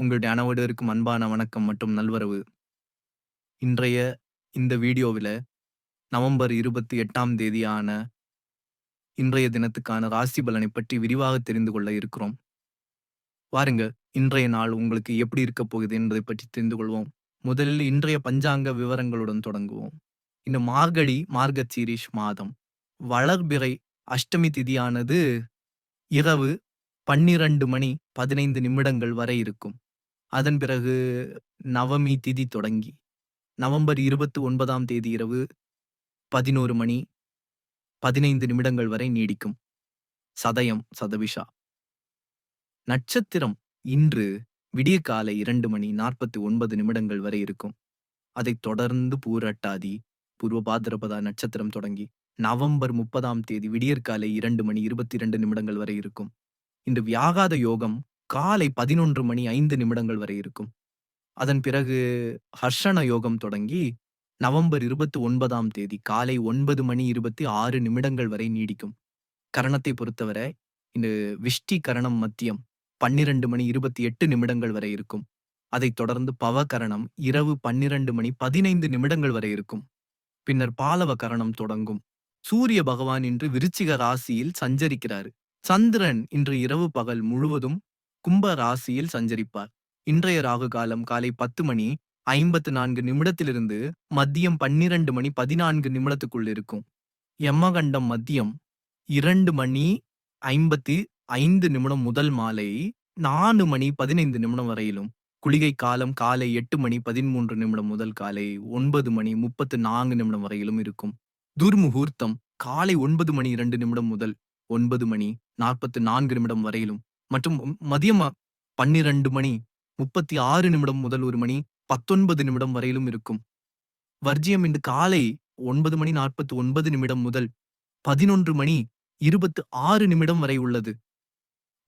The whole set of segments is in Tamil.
உங்களுடைய அனைவருக்கும் அன்பான வணக்கம் மற்றும் நல்வரவு. இன்றைய இந்த வீடியோவில நவம்பர் 28ஆம் தேதியான இன்றைய தினத்துக்கான ராசி பலனை பற்றி விரிவாக தெரிந்து கொள்ள இருக்கிறோம். வாருங்க, இன்றைய நாள் உங்களுக்கு எப்படி இருக்கப் போகுது என்பதை பற்றி தெரிந்து கொள்வோம். முதலில் இன்றைய பஞ்சாங்க விவரங்களுடன் தொடங்குவோம். இந்த மார்கழி மார்கசீரிஷ் மாதம் வளர்பிறை அஷ்டமி திதியானது இரவு 12 மணி 15 நிமிடங்கள் வரை இருக்கும். அதன் பிறகு நவமி திதி தொடங்கி நவம்பர் 29ஆம் தேதி இரவு 11 மணி 15 நிமிடங்கள் வரை நீடிக்கும். சதயம் சதவிஷா நட்சத்திரம் இன்று விடியற்காலை இரண்டு மணி 49 நிமிடங்கள் வரை இருக்கும். அதைத் தொடர்ந்து பூரட்டாதி பூர்வ பாத்திரபதா நட்சத்திரம் தொடங்கி நவம்பர் 30ஆம் தேதி விடியற்காலை இரண்டு மணி 22 நிமிடங்கள் வரை இருக்கும். இன்று வியாகாத யோகம் காலை 11 மணி ஐந்து நிமிடங்கள் வரை இருக்கும். அதன் பிறகு ஹர்ஷண யோகம் தொடங்கி நவம்பர் 29ஆம் தேதி காலை ஒன்பது மணி 26 நிமிடங்கள் வரை நீடிக்கும். கரணத்தை பொறுத்தவரை இந்த விஷ்டி கரணம் மத்தியம் 12 மணி 28 நிமிடங்கள் வரை இருக்கும். அதைத் தொடர்ந்து பவ கரணம் இரவு 12 மணி 15 நிமிடங்கள் வரை இருக்கும். பின்னர் பாலவ கரணம் தொடங்கும். சூரிய பகவான் இன்று விருச்சிக ராசியில் சஞ்சரிக்கிறார். சந்திரன் இன்று இரவு பகல் முழுவதும் கும்ப ராசியில் சஞ்சரிப்பார். இன்றைய ராகு காலம் காலை 10 மணி 54 நிமிடத்திலிருந்து மதியம் 12 மணி 14 நிமிடத்துக்குள் இருக்கும். யமகண்டம் மதியம் இரண்டு மணி 55 நிமிடம் முதல் மாலை நாலு மணி 15 நிமிடம் வரையிலும் குளிகை காலம் காலை எட்டு மணி 13 நிமிடம் முதல் காலை ஒன்பது மணி 34 நிமிடம் வரையிலும் இருக்கும். துர்முகூர்த்தம் காலை ஒன்பது மணி இரண்டு நிமிடம் முதல் ஒன்பது மணி 44 நிமிடம் வரையிலும் மற்றும் மதியம் பன்னிரண்டு மணி முப்பத்தி ஆறு நிமிடம் முதல் ஒரு மணி பத்தொன்பது நிமிடம் வரையிலும் இருக்கும். வர்ஜியம் இன்று காலை ஒன்பது மணி நாற்பத்தி ஒன்பது நிமிடம் முதல் பதினொன்று மணி இருபத்து ஆறு நிமிடம் வரை உள்ளது.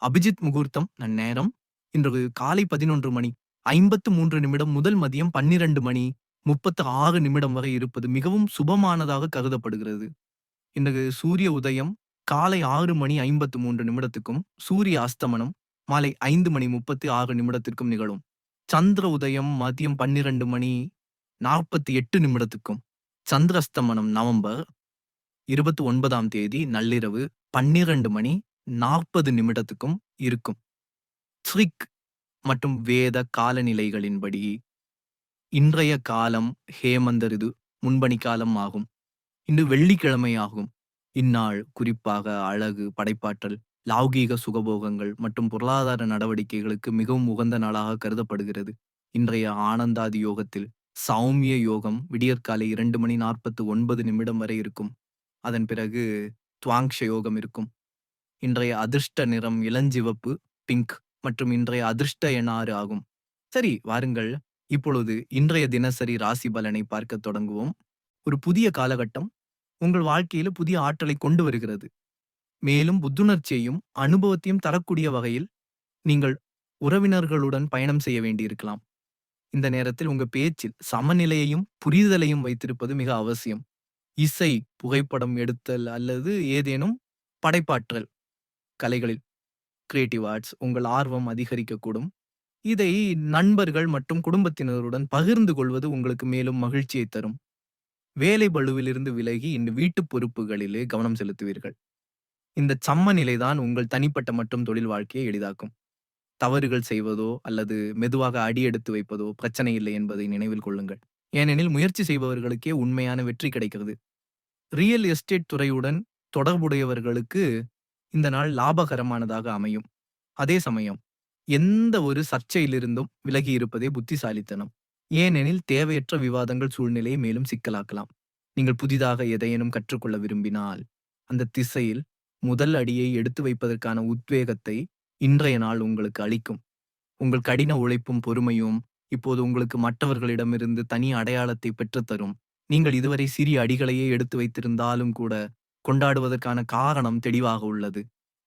அபிஜித் முகூர்த்தம் நேரம் இன்று காலை பதினொன்று மணி ஐம்பத்து மூன்று நிமிடம் முதல் மதியம் பன்னிரண்டு மணி முப்பத்து ஆறு நிமிடம் வரை இருப்பது மிகவும் சுபமானதாக கருதப்படுகிறது. இன்றைக்கு சூரிய உதயம் காலை ஆறு மணி 53 நிமிடத்துக்கும் சூரிய அஸ்தமனம் மாலை ஐந்து மணி 36 நிமிடத்திற்கும் நிகழும். சந்திர உதயம் மதியம் 12 மணி 48 நிமிடத்துக்கும் சந்திரஸ்தமனம் நவம்பர் 29ஆம் தேதி நள்ளிரவு 12 மணி 40 நிமிடத்துக்கும் இருக்கும். ஸ்ரிக் மற்றும் வேத காலநிலைகளின்படி இன்றைய காலம் ஹேமந்த ரிது முன்பணி காலம் ஆகும். இன்று வெள்ளிக்கிழமை ஆகும். இந்நாள் குறிப்பாக அழகு படைப்பாற்றல் லௌகீக சுகபோகங்கள் மற்றும் பொருளாதார நடவடிக்கைகளுக்கு மிகவும் உகந்த நாளாக கருதப்படுகிறது. இன்றைய ஆனந்தாதி யோகத்தில் சௌமிய யோகம் விடியற்காலை இரண்டு மணி 49 நிமிடம் வரை இருக்கும். அதன் பிறகு துவாங்ஷ யோகம் இருக்கும். இன்றைய அதிர்ஷ்ட நிறம் இளஞ்சிவப்பு பிங்க் மற்றும் இன்றைய அதிர்ஷ்ட எண் 6 ஆகும். சரி வாருங்கள் இப்பொழுது இன்றைய தினசரி ராசி பலனை பார்க்க தொடங்குவோம். ஒரு புதிய காலகட்டம் உங்கள் வாழ்க்கையில புதிய ஆற்றலை கொண்டு வருகிறது. மேலும் புத்துணர்ச்சியையும் அனுபவத்தையும் தரக்கூடிய வகையில் நீங்கள் உறவினர்களுடன் பயணம் செய்ய வேண்டியிருக்கலாம். இந்த நேரத்தில் உங்க பேச்சில் சமநிலையையும் புரிதலையும் வைத்திருப்பது மிக அவசியம். இசை புகைப்படம் எடுத்தல் அல்லது ஏதேனும் படைப்பாற்றல் கலைகளில் கிரியேட்டிவ் ஆர்ட்ஸ் உங்கள் ஆர்வம் அதிகரிக்கக்கூடும். இதை நண்பர்கள் மற்றும் குடும்பத்தினருடன் பகிர்ந்து கொள்வது உங்களுக்கு மேலும் மகிழ்ச்சியை தரும். வேலை பளுவிலிருந்து விலகி இந்த வீட்டுப் பொறுப்புகளிலே கவனம் செலுத்துவீர்கள். இந்த சமநிலைதான் உங்கள் தனிப்பட்ட மற்றும் தொழில் வாழ்க்கையை எளிதாக்கும். தவறுகள் செய்வதோ அல்லது மெதுவாக அடி எடுத்து வைப்பதோ பிரச்சனை இல்லை என்பதை நினைவில் கொள்ளுங்கள். ஏனெனில் முயற்சி செய்பவர்களுக்கே உண்மையான வெற்றி கிடைக்கிறது. ரியல் எஸ்டேட் துறையுடன் தொடர்புடையவர்களுக்கு இந்த நாள் லாபகரமானதாக அமையும். அதே சமயம் எந்த ஒரு சர்ச்சையிலிருந்தும் விலகி இருப்பதே புத்திசாலித்தனம். ஏனெனில் தேவையற்ற விவாதங்கள் சூழ்நிலையை மேலும் சிக்கலாக்கலாம். நீங்கள் புதிதாக எதையேனும் கற்றுக்கொள்ள விரும்பினால் அந்த திசையில் முதல் அடியை எடுத்து வைப்பதற்கான உத்வேகத்தை இன்றைய நாள் உங்களுக்கு அளிக்கும். உங்கள் கடின உழைப்பும் பொறுமையும் இப்போது உங்களுக்கு மற்றவர்களிடமிருந்து தனி அடையாளத்தை பெற்றுத்தரும். நீங்கள் இதுவரை சிறிய அடிகளையே எடுத்து வைத்திருந்தாலும் கூட கொண்டாடுவதற்கான காரணம் தெளிவாக உள்ளது.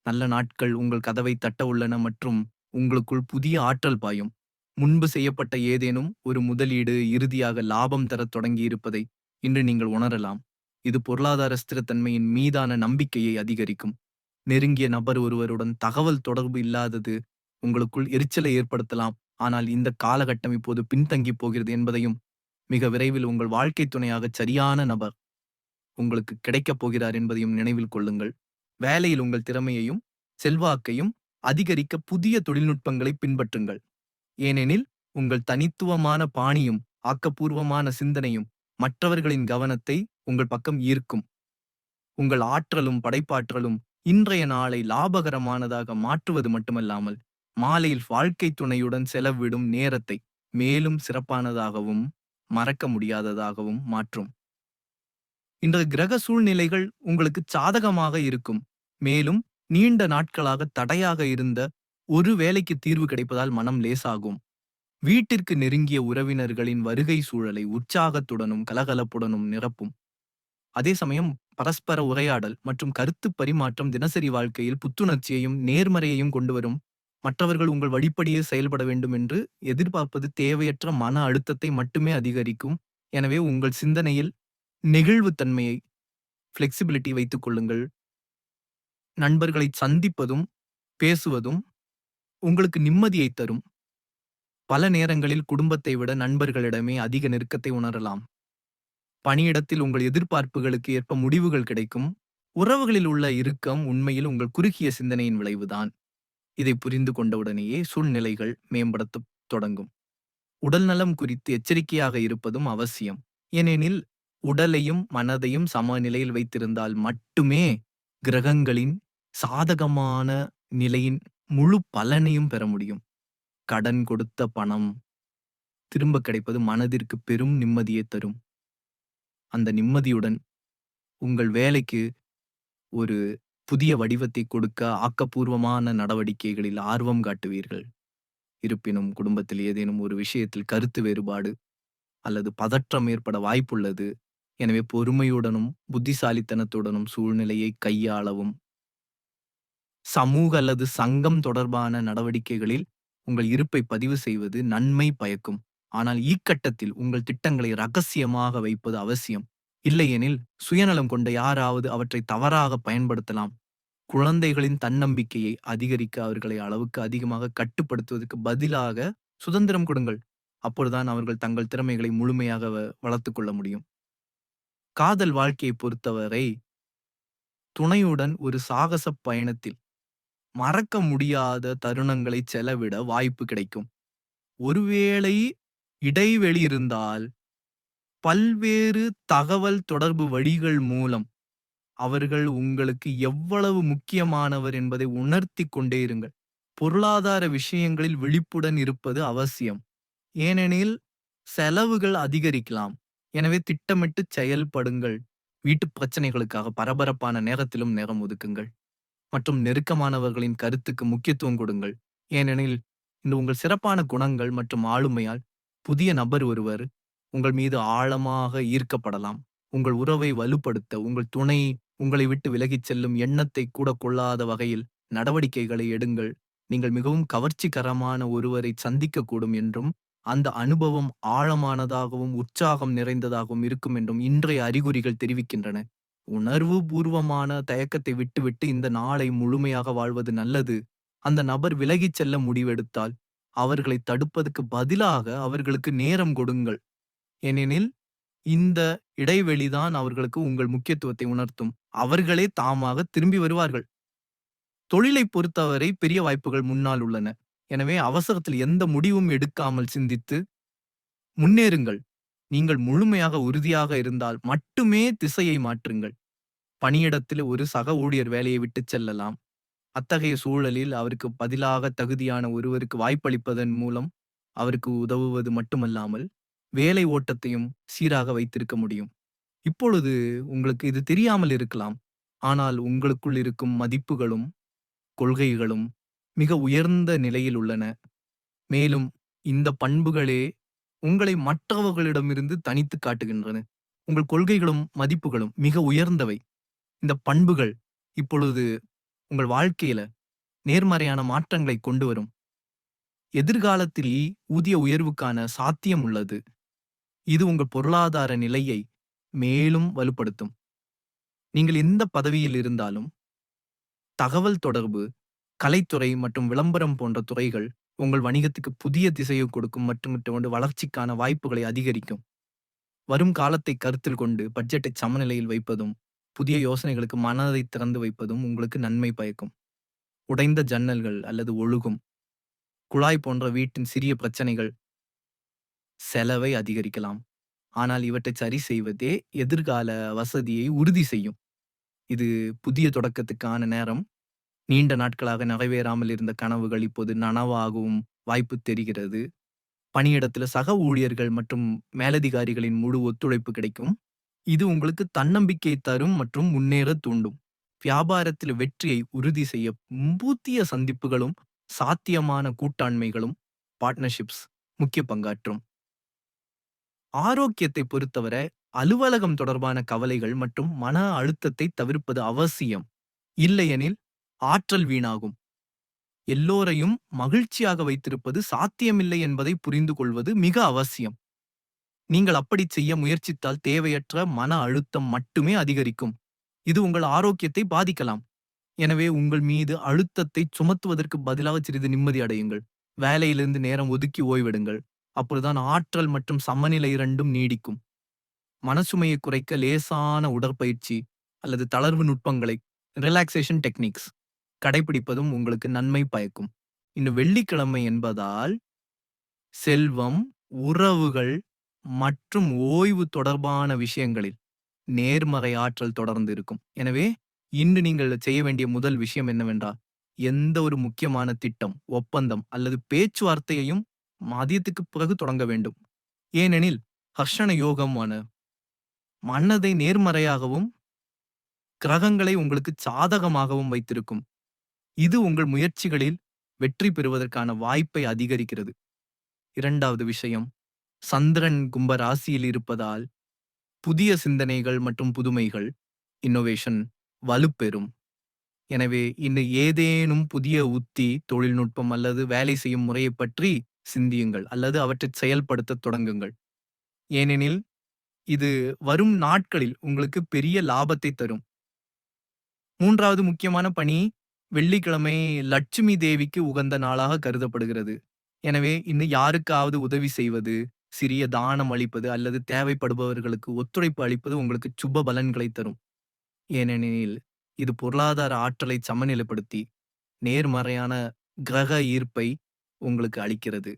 நல்ல நாட்கள் உங்கள் கதவை தட்ட உள்ளன மற்றும் உங்களுக்குள் புதிய ஆற்றல் பாயும். முன்பு செய்யப்பட்ட ஏதேனும் ஒரு முதலீடு இறுதியாக லாபம் தரத் தொடங்கியிருப்பதை இன்று நீங்கள் உணரலாம். இது பொருளாதார ஸ்திரத்தன்மையின் மீதான நம்பிக்கையை அதிகரிக்கும். நெருங்கிய நபர் ஒருவருடன் தகவல் தொடர்பு இல்லாதது உங்களுக்குள் எரிச்சலை ஏற்படுத்தலாம் ஆனால் இந்த காலகட்டம் இப்போது பின்தங்கி போகிறது என்பதையும் மிக விரைவில் உங்கள் வாழ்க்கை துணையாக சரியான நபர் உங்களுக்கு கிடைக்கப் போகிறார் என்பதையும் நினைவில் கொள்ளுங்கள் வேலையில் உங்கள் திறமையையும் செல்வாக்கையும் அதிகரிக்க புதிய தொழில்நுட்பங்களை பின்பற்றுங்கள் ஏனெனில் உங்கள் தனித்துவமான பாணியும் ஆக்கப்பூர்வமான சிந்தனையும் மற்றவர்களின் கவனத்தை உங்கள் பக்கம் ஈர்க்கும். உங்கள் ஆற்றலும் படைப்பாற்றலும் இன்றைய நாளை லாபகரமானதாக மாற்றுவது மட்டுமல்லாமல் மாலையில் வாழ்க்கை துணையுடன் செலவிடும் நேரத்தை மேலும் சிறப்பானதாகவும் மறக்க முடியாததாகவும் மாற்றும். இன்றைய கிரக சூழ்நிலைகள் உங்களுக்கு சாதகமாக இருக்கும். மேலும் நீண்ட நாட்களாக தடையாக இருந்த ஒரு வேலைக்கு தீர்வு கிடைப்பதால் மனம் லேசாகும். வீட்டிற்கு நெருங்கிய உறவினர்களின் வருகை சூழலை உற்சாகத்துடனும் கலகலப்புடனும் நிரப்பும். அதே சமயம் பரஸ்பர உரையாடல் மற்றும் கருத்து பரிமாற்றம் தினசரி வாழ்க்கையில் புத்துணர்ச்சியையும் நேர்மறையையும் கொண்டு வரும். மற்றவர்கள் உங்கள் வழிப்படியே செயல்பட வேண்டும் என்று எதிர்பார்ப்பது தேவையற்ற மன அழுத்தத்தை மட்டுமே அதிகரிக்கும். எனவே உங்கள் சிந்தனையில் நெகிழ்வுத்தன்மையை ஃப்ளெக்சிபிலிட்டி வைத்துக் கொள்ளுங்கள். நண்பர்களை சந்திப்பதும் பேசுவதும் உங்களுக்கு நிம்மதியை தரும். பல நேரங்களில் குடும்பத்தை விட நண்பர்களிடமே அதிக நெருக்கத்தை உணரலாம். பணியிடத்தில் உங்கள் எதிர்பார்ப்புகளுக்கு ஏற்ப முடிவுகள் கிடைக்கும். உறவுகளில் உள்ள இறுக்கம் உண்மையில் உங்கள் குறுகிய சிந்தனையின் விளைவுதான். இதை புரிந்து கொண்டவுடனேயே சூழ்நிலைகள் மேம்படுத்தத் தொடங்கும். உடல்நலம் குறித்து எச்சரிக்கையாக இருப்பதும் அவசியம். ஏனெனில் உடலையும் மனதையும் சமநிலையில் வைத்திருந்தால் மட்டுமே கிரகங்களின் சாதகமான நிலையின் முழு பலனையும் பெற முடியும். கடன் கொடுத்த பணம் திரும்ப கிடைப்பது மனதிற்கு பெரும் நிம்மதியை தரும். அந்த நிம்மதியுடன் உங்கள் வேலைக்கு ஒரு புதிய வடிவத்தை கொடுக்க ஆக்கப்பூர்வமான நடவடிக்கைகளில் ஆர்வம் காட்டுவீர்கள். இருப்பினும் குடும்பத்தில் ஏதேனும் ஒரு விஷயத்தில் கருத்து வேறுபாடு அல்லது பதற்றம் ஏற்பட வாய்ப்புள்ளது. எனவே பொறுமையுடனும் புத்திசாலித்தனத்துடனும் சூழ்நிலையை கையாளவும் சமூக அல்லது சங்கம் தொடர்பான நடவடிக்கைகளில் உங்கள் இருப்பை பதிவு செய்வது நன்மை பயக்கும். ஆனால் இக்கட்டத்தில் உங்கள் திட்டங்களை ரகசியமாக வைப்பது அவசியம். இல்லையெனில் சுயநலம் கொண்ட யாராவது அவற்றை தவறாக பயன்படுத்தலாம். குழந்தைகளின் தன்னம்பிக்கையை அதிகரிக்க அவர்களை அளவுக்கு அதிகமாக கட்டுப்படுத்துவதற்கு பதிலாக சுதந்திரம் கொடுங்கள். அப்பொழுதுதான் அவர்கள் தங்கள் திறமைகளை முழுமையாக வளர்த்துக் கொள்ள முடியும். காதல் வாழ்க்கையை பொறுத்தவரை துணையுடன் ஒரு சாகச பயணத்தில் மறக்க முடியாத தருணங்களை செலவிட வாய்ப்பு கிடைக்கும். ஒருவேளை இடைவெளி இருந்தால் பல்வேறு தகவல் தொடர்பு வழிகள் மூலம் அவர்கள் உங்களுக்கு எவ்வளவு முக்கியமானவர் என்பதை உணர்த்தி கொண்டே இருங்கள். பொருளாதார விஷயங்களில் விழிப்புடன் இருப்பது அவசியம். ஏனெனில் செலவுகள் அதிகரிக்கலாம். எனவே திட்டமிட்டு செயல்படுங்கள். வீட்டு பிரச்சனைகளுக்காக பரபரப்பான நேரத்திலும் நேரம் ஒதுக்குங்கள். மற்றும் நெருக்கமானவர்களின் கருத்துக்கு முக்கியத்துவம் கொடுங்கள். ஏனெனில் இந்த உங்கள் சிறப்பான குணங்கள் மற்றும் ஆளுமையால் புதிய நபர் ஒருவர் உங்கள் மீது ஆழமாக ஈர்க்கப்படலாம். உங்கள் உறவை வலுப்படுத்த உங்கள் துணை உங்களை விட்டு விலகிச் செல்லும் எண்ணத்தை கூட கொள்ளாத வகையில் நடவடிக்கைகளை எடுங்கள். நீங்கள் மிகவும் கவர்ச்சிகரமான ஒருவரை சந்திக்கக்கூடும் என்றும் அந்த அனுபவம் ஆழமானதாகவும் உற்சாகம் நிறைந்ததாகவும் இருக்கும் என்றும் இன்றைய அறிகுறிகள் தெரிவிக்கின்றன. உணர்வு பூர்வமான தயக்கத்தை விட்டுவிட்டு இந்த நாளை முழுமையாக வாழ்வது நல்லது. அந்த நபர் விலகிச் செல்ல முடிவெடுத்தால் அவர்களை தடுப்பதற்கு பதிலாக அவர்களுக்கு நேரம் கொடுங்கள். ஏனெனில் இந்த இடைவெளிதான் அவர்களுக்கு உங்கள் முக்கியத்துவத்தை உணர்த்தும். அவர்களே தாமாக திரும்பி வருவார்கள். தொழிலை பொறுத்தவரை பெரிய வாய்ப்புகள் முன்னால் உள்ளன. எனவே அவசரத்தில் எந்த முடிவும் எடுக்காமல் சிந்தித்து முன்னேறுங்கள். நீங்கள் முழுமையாக உறுதியாக இருந்தால் மட்டுமே திசையை மாற்றுங்கள். பணியிடத்தில் ஒரு சக ஊழியர் வேலையை விட்டு செல்லலாம். அத்தகைய சூழலில் அவருக்கு பதிலாக தகுதியான ஒருவருக்கு வாய்ப்பளிப்பதன் மூலம் அவருக்கு உதவுவது மட்டுமல்லாமல் வேலை ஓட்டத்தையும் சீராக வைத்திருக்க முடியும். இப்பொழுது உங்களுக்கு இது தெரியாமல் இருக்கலாம். ஆனால் உங்களுக்குள் இருக்கும் மதிப்புகளும் கொள்கைகளும் மிக உயர்ந்த நிலையில் உள்ளன. மேலும் இந்த பண்புகளே உங்களை மற்றவர்களிடமிருந்து தனித்து காட்டுகின்றன. உங்கள் கொள்கைகளும் மதிப்புகளும் மிக உயர்ந்தவை. இந்த பண்புகள் இப்பொழுது உங்கள் வாழ்க்கையில நேர்மறையான மாற்றங்களை கொண்டு வரும். எதிர்காலத்தில் ஊதிய உயர்வுக்கான சாத்தியம் உள்ளது. இது உங்கள் பொருளாதார நிலையை மேலும் வலுப்படுத்தும். நீங்கள் எந்த பதவியில் இருந்தாலும் தகவல் தொடர்பு கலைத்துறை மற்றும் விளம்பரம் போன்ற துறைகள் உங்கள் வணிகத்துக்கு புதிய திசையை கொடுக்கும் மட்டுமிட்டு வளர்ச்சிக்கான வாய்ப்புகளை அதிகரிக்கும். வரும் காலத்தை கருத்தில் கொண்டு பட்ஜெட்டை சமநிலையில் வைப்பதும், புதிய யோசனைகளுக்கு மனதை திறந்து வைப்பதும் உங்களுக்கு நன்மை பயக்கும். உடைந்த ஜன்னல்கள் அல்லது ஒழுகும் குழாய் போன்ற வீட்டின் சிறிய பிரச்சனைகள் செலவை அதிகரிக்கலாம். ஆனால் இவற்றை சரி செய்வதே எதிர்கால வசதியை உறுதி செய்யும். இது புதிய தொடக்கத்துக்கான நேரம். நீண்ட நாட்களாக நிறைவேறாமல் இருந்த கனவுகள் இப்போது நனவாகவும் வாய்ப்பு தெரிகிறது. பணியிடத்தில் சக ஊழியர்கள் மற்றும் மேலதிகாரிகளின் முழு ஒத்துழைப்பு கிடைக்கும். இது உங்களுக்கு தன்னம்பிக்கை தரும் மற்றும் முன்னேற தூண்டும். வியாபாரத்தில் வெற்றியை உறுதி செய்ய புதிய சந்திப்புகளும், சாத்தியமான கூட்டாண்மைகளும் பார்ட்னர்ஷிப்ஸ் முக்கிய பங்காற்றும். ஆரோக்கியத்தை பொறுத்தவரை அலுவலகம் தொடர்பான கவலைகள் மற்றும் மன அழுத்தத்தை தவிர்ப்பது அவசியம். இல்லையெனில் ஆற்றல் வீணாகும். எல்லோரையும் மகிழ்ச்சியாக வைத்திருப்பது சாத்தியமில்லை என்பதை புரிந்து கொள்வது மிக அவசியம். நீங்கள் அப்படிச் செய்ய முயற்சித்தால் தேவையற்ற மன அழுத்தம் மட்டுமே அதிகரிக்கும். இது உங்கள் ஆரோக்கியத்தை பாதிக்கலாம். எனவே உங்கள் மீது அழுத்தத்தை சுமத்துவதற்கு பதிலாக சிறிது நிம்மதி அடையுங்கள். வேலையிலிருந்து நேரம் ஒதுக்கி ஓய்வெடுங்கள். அப்பொழுதுதான் ஆற்றல் மற்றும் சமநிலை இரண்டும் நீடிக்கும். மனசுமையை குறைக்க லேசான உடற்பயிற்சி அல்லது தளர்வு நுட்பங்களை ரிலாக்ஸேஷன் டெக்னிக்ஸ் கடைபிடிப்பதும் உங்களுக்கு நன்மை பயக்கும். இன்னும் வெள்ளிக்கிழமை என்பதால் செல்வம், உறவுகள் மற்றும் ஓய்வு தொடர்பான விஷயங்களில் நேர்மறை ஆற்றல் தொடர்ந்து இருக்கும். எனவே இன்று நீங்கள் செய்ய வேண்டிய முதல் விஷயம் என்னவென்றால், எந்த ஒரு முக்கியமான திட்டம், ஒப்பந்தம் அல்லது பேச்சுவார்த்தையையும் மதியத்துக்கு பிறகு தொடங்க வேண்டும். ஏனெனில் ஹர்ஷண யோகமான மனதை நேர்மறையாகவும், கிரகங்களை உங்களுக்கு சாதகமாகவும் வைத்திருக்கும். இது உங்கள் முயற்சிகளில் வெற்றி பெறுவதற்கான வாய்ப்பை அதிகரிக்கிறது. இரண்டாவது விஷயம், சந்திரன் கும்ப ராசியில் இருப்பதால் புதிய சிந்தனைகள் மற்றும் புதுமைகள் இன்னோவேஷன் வலுப்பெறும். எனவே இன்று ஏதேனும் புதிய உத்தி, தொழில்நுட்பம் அல்லது வேலை செய்யும் முறையைப் பற்றி சிந்தியுங்கள் அல்லது அவற்றை செயல்படுத்த தொடங்குங்கள். ஏனெனில் இது வரும் நாட்களில் உங்களுக்கு பெரிய லாபத்தை தரும். மூன்றாவது முக்கியமான பணி வெள்ளிக்கிழமை லட்சுமி தேவிக்கு உகந்த நாளாக கருதப்படுகிறது. எனவே இன்னும் யாருக்காவது உதவி செய்வது, சிறிய தானம் அளிப்பது அல்லது தேவைப்படுபவர்களுக்கு ஒத்துழைப்பு அளிப்பது உங்களுக்கு சுப பலன்களை தரும். ஏனெனில் இது பொருளாதார ஆற்றலை சமநிலைப்படுத்தி நேர்மறையான கிரக ஈர்ப்பை உங்களுக்கு அளிக்கிறது.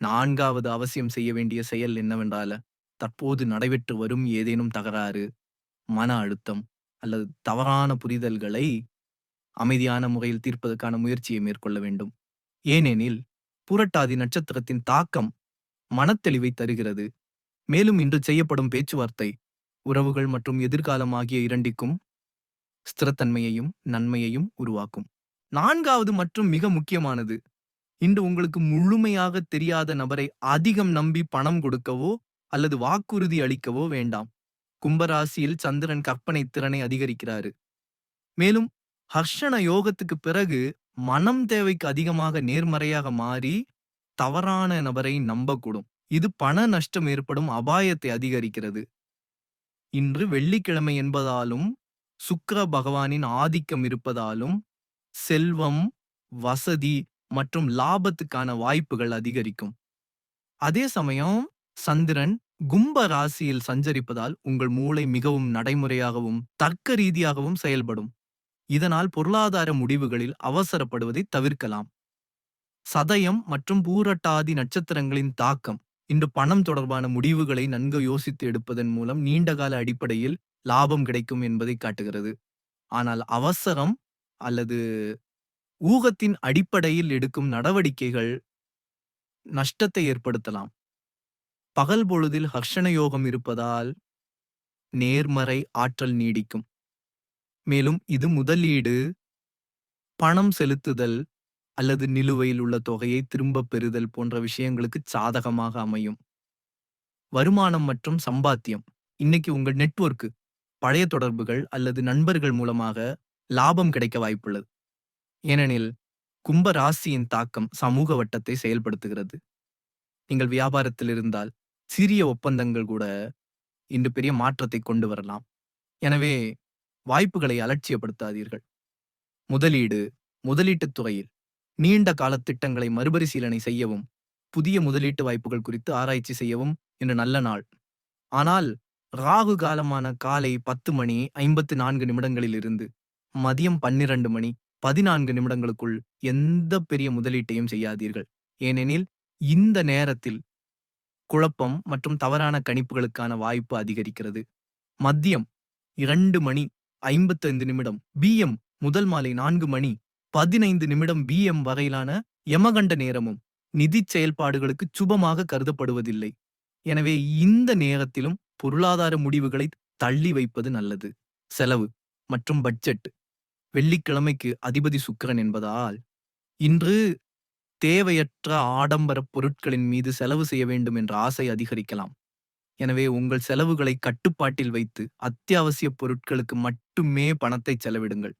நான்காவது அவசியம் செய்ய வேண்டிய செயல் என்னவென்றால தற்போது நடைபெற்று வரும் ஏதேனும் தகராறு, மன அழுத்தம் அல்லது தவறான புரிதல்களை அமைதியான முறையில் தீர்ப்பதற்கான முயற்சியை மேற்கொள்ள வேண்டும். ஏனெனில் புரட்டாதி நட்சத்திரத்தின் தாக்கம் மனத்தெளிவை தருகிறது. மேலும் இன்று செய்யப்படும் பேச்சுவார்த்தை உறவுகள் மற்றும் எதிர்காலம் ஆகிய இரண்டிற்கும் ஸ்திரத்தன்மையையும் நன்மையையும் உருவாக்கும். நான்காவது மற்றும் மிக முக்கியமானது இன்று உங்களுக்கு முழுமையாக தெரியாத நபரை அதிகம் நம்பி பணம் கொடுக்கவோ அல்லது வாக்குறுதி அளிக்கவோ வேண்டாம். கும்பராசியில் சந்திரன் கற்பனை திறனை அதிகரிக்கிறாரு. மேலும் ஹர்ஷண யோகத்துக்கு பிறகு மனம் தேவைக்கு அதிகமாக நேர்மறையாக மாறி தவறான நபரை நம்பக்கூடும். இது பண நஷ்டம் ஏற்படும் அபாயத்தை அதிகரிக்கிறது. இன்று வெள்ளிக்கிழமை என்பதாலும் சுக்கர பகவானின் ஆதிக்கம் இருப்பதாலும் செல்வம், வசதி மற்றும் லாபத்துக்கான வாய்ப்புகள் அதிகரிக்கும். அதே சமயம் சந்திரன் கும்ப ராசியில் சஞ்சரிப்பதால் உங்கள் மூளை மிகவும் நடைமுறையாகவும் தர்க்க ரீதியாகவும் செயல்படும். இதனால் பொருளாதார முடிவுகளில் அவசரப்படுவதை தவிர்க்கலாம். சதயம் மற்றும் பூரட்டாதி நட்சத்திரங்களின் தாக்கம் இன்று பணம் தொடர்பான முடிவுகளை நன்கு யோசித்து எடுப்பதன் மூலம் நீண்டகால அடிப்படையில் லாபம் கிடைக்கும் என்பதை காட்டுகிறது. ஆனால் அவசரம் அல்லது ஊகத்தின் அடிப்படையில் எடுக்கும் நடவடிக்கைகள் நஷ்டத்தை ஏற்படுத்தலாம். பகல் பொழுதில் ஹர்ஷண யோகம் இருப்பதால் நேர்மறை ஆற்றல் நீடிக்கும். மேலும் இது முதலீடு, பணம் செலுத்துதல் அல்லது நிலுவையில் உள்ள தொகையை திரும்பப் பெறுதல் போன்ற விஷயங்களுக்கு சாதகமாக அமையும். வருமானம் மற்றும் சம்பாத்தியம் இன்னைக்கு உங்கள் நெட்வொர்க்கு, பழைய தொடர்புகள் அல்லது நண்பர்கள் மூலமாக லாபம் கிடைக்க வாய்ப்புள்ளது. ஏனெனில் கும்ப ராசியின் தாக்கம் சமூக வட்டத்தை செயல்படுத்துகிறது. நீங்கள் வியாபாரத்தில் இருந்தால் சிறிய ஒப்பந்தங்கள் கூட இன்று பெரிய மாற்றத்தை கொண்டு வரலாம். எனவே வாய்ப்புகளை அலட்சியப்படுத்தாதீர்கள். முதலீடு, முதலீட்டுத் துறையில் நீண்ட கால திட்டங்களை மறுபரிசீலனை செய்யவும் புதிய முதலீட்டு வாய்ப்புகள் குறித்து ஆராய்ச்சி செய்யவும் இன்று நல்ல நாள். ஆனால் ராகு காலமான காலை பத்து மணி ஐம்பத்து நான்கு நிமிடங்களில் இருந்து மதியம் பன்னிரண்டு மணி பதினான்கு நிமிடங்களுக்குள் எந்த பெரிய முதலீட்டையும் செய்யாதீர்கள். ஏனெனில் இந்த நேரத்தில் குழப்பம் மற்றும் தவறான கணிப்புகளுக்கான வாய்ப்பு அதிகரிக்கிறது. மதியம் இரண்டு மணி ஐம்பத்தைந்து நிமிடம். பிஎம் முதல் மாலை நான்கு மணி பதினைந்து நிமிடம் பிஎம் வரையிலான யமகண்ட நேரமும் நிதி செயல்பாடுகளுக்கு சுபமாக கருதப்படுவதில்லை. எனவே இந்த நேரத்திலும் பொருளாதார முடிவுகளை தள்ளி வைப்பது நல்லது. செலவு மற்றும் பட்ஜெட். வெள்ளிக்கிழமைக்கு அதிபதி சுக்கிரன் என்பதால் இன்று தேவையற்ற ஆடம்பர பொருட்களின் மீது செலவு செய்ய வேண்டும் என்ற ஆசை அதிகரிக்கலாம். எனவே உங்கள் செலவுகளை கட்டுப்பாட்டில் வைத்து அத்தியாவசிய பொருட்களுக்கு மட்டுமே பணத்தை செலவிடுங்கள்.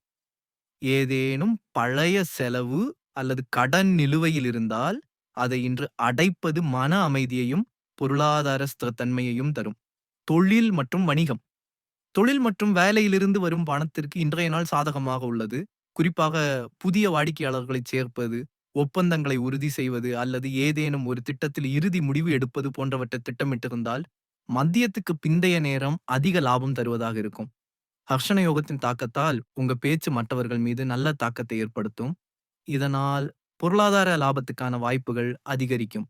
ஏதேனும் பழைய செலவு அல்லது கடன் நிலுவையில் இருந்தால் அதை இன்று அடைப்பது மன அமைதியையும் பொருளாதார ஸ்திரத்தன்மையையும் தரும். தொழில் மற்றும் வணிகம். தொழில் மற்றும் வேலையிலிருந்து வரும் பணத்திற்கு இன்றைய நாள் சாதகமாக உள்ளது. குறிப்பாக புதிய வாடிக்கையாளர்களை சேர்ப்பது ஒப்பந்தங்களை உறுதி செய்வது அல்லது ஏதேனும் ஒரு திட்டத்தில் இறுதி முடிவு எடுப்பது போன்றவற்றை திட்டமிட்டிருந்தால் மத்தியத்துக்கு பிந்தைய நேரம் அதிக லாபம் தருவதாக இருக்கும். ஹர்ஷண யோகத்தின் தாக்கத்தால் உங்க பேச்சு மற்றவர்கள் மீது நல்ல தாக்கத்தை ஏற்படுத்தும். இதனால் பொருளாதார லாபத்துக்கான வாய்ப்புகள் அதிகரிக்கும்.